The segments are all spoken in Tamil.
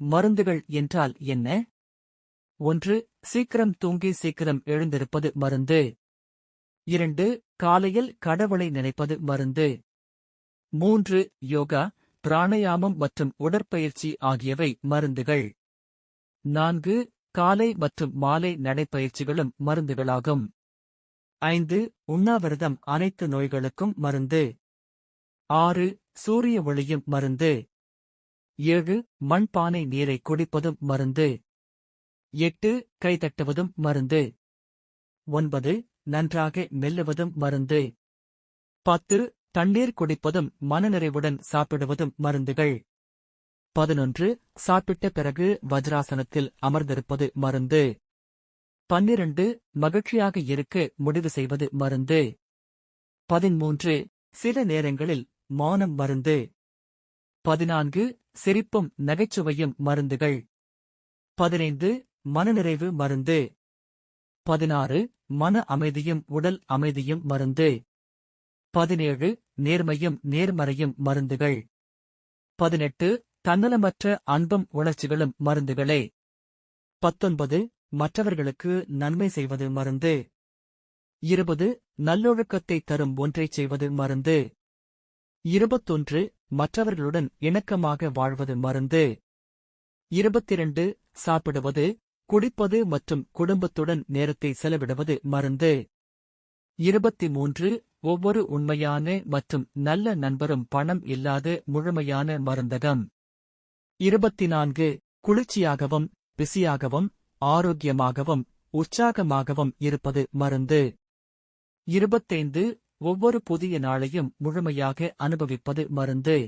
மருந்துகள் என்றால் என்ன? ஒன்று சீக்கிரம் தூங்கி சீக்கிரம் எழுந்திருப்பது மருந்து. இரண்டு காலையில் கடவுளை நினைப்பது மருந்து. மூன்று யோகா பிராணயாமம் மற்றும் உடற்பயிற்சி ஆகியவை மருந்துகள். நான்கு காலை மற்றும் மாலை நடைப்பயிற்சிகளும் மருந்துகளாகும். ஐந்து உண்ணாவிரதம் அனைத்து நோய்களுக்கும் மருந்து. ஆறு சூரிய ஒளியும் மருந்து. ஏழு மண்பானை நீரை குடிப்பதும் மருந்து. எட்டு கைதட்டுவதும் மருந்து. ஒன்பது நன்றாக மெல்லுவதும் மருந்து. பத்து தண்ணீர் குடிப்பதும் மனநிறைவுடன் சாப்பிடுவதும் மருந்துகள். பதினொன்று சாப்பிட்ட பிறகு வஜ்ராசனத்தில் அமர்ந்திருப்பது மருந்து. பன்னிரண்டு மகிழ்ச்சியாக இருக்க முடிவு செய்வது மருந்து. பதிமூன்று சில நேரங்களில் மௌனம் மருந்து. பதினான்கு சிரிப்பும் நகைச்சுவையும் மருந்துகள். பதினைந்து மனநிறைவு மருந்து. பதினாறு மன அமைதியும் உடல் அமைதியும் மருந்து. பதினேழு நேர்மையும் நேர்மறையும் மருந்துகள். பதினெட்டு தன்னலமற்ற அன்பும் உணர்ச்சிகளும் மருந்துகளே. பத்தொன்பது மற்றவர்களுக்கு நன்மை செய்வது மருந்து. இருபது நல்லொழுக்கத்தை தரும் ஒன்றைச் செய்வது மருந்து. இருபத்தொன்று மற்றவர்களுடன் இணக்கமாக வாழ்வது மருந்து. இருபத்திரண்டு சாப்பிடுவது குடிப்பது மற்றும் குடும்பத்துடன் நேரத்தை செலவிடுவது மருந்து. இருபத்தி மூன்று ஒவ்வொரு உண்மையான மற்றும் நல்ல நண்பரும் பணம் இல்லாத முழுமையான மருந்தகம். இருபத்தி நான்கு குளிர்ச்சியாகவும் பிஸியாகவும் ஆரோக்கியமாகவும் உற்சாகமாகவும் இருப்பது மருந்து. இருபத்தைந்து ஒவ்வொரு புதிய நாளையும் முழுமையாக அனுபவிப்பது மருந்து.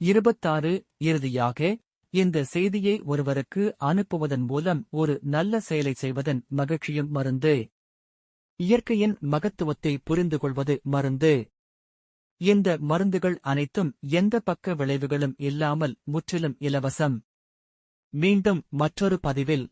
இருபத்தாறு இறுதியாக இந்த செய்தியை ஒருவருக்கு அனுப்புவதன் மூலம் ஒரு நல்ல செயலை செய்வதன் மகிழ்ச்சியும் மருந்து. இயற்கையின் மகத்துவத்தை புரிந்து கொள்வது மருந்து. இந்த மருந்துகள் அனைத்தும் எந்த பக்க விளைவுகளும் இல்லாமல் முற்றிலும் இலவசம். மீண்டும் மற்றொரு பதிவில்